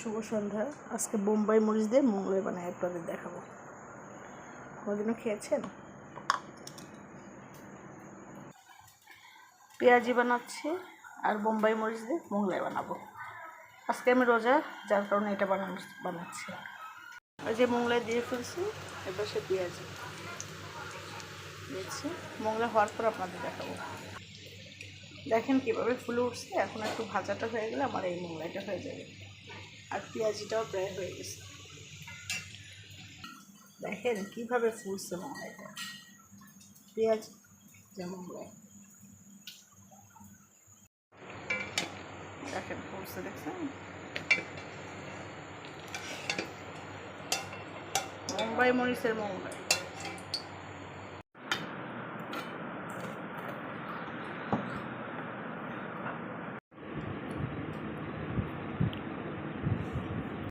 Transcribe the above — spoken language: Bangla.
শুভ সন্ধ্যা। আজকে বোম্বাই মরিচ দিয়ে মোগলাই বানায় আপনাদের দেখাবো। কোনোদিনও খেয়েছেন? পেঁয়াজি বানাচ্ছি আর বোম্বাই মরিচ দিয়ে মোগলাই বানাবো। আজকে আমি রোজা, যার কারণে এটা বানানো, বানাচ্ছি। ওই যে মোগলাই দিয়ে ফেলছি, এবার সে পেঁয়াজি। দিয়েছি মোগলাই হওয়ার পর আপনাদের দেখাবো। দেখেন কীভাবে ফুলে উঠছে, এখন একটু ভাজাটা হয়ে গেলে আমার এই মোগলাইটা হয়ে যাবে। আর পেঁয়াজিটাও প্রায় হয়ে গেছে। দেখেন কীভাবে ফুলছে মহাইটা পেঁয়াজ যেমন দেখেন ফুলছে, দেখছেন? মুম্বাই মরিচের মোগলাই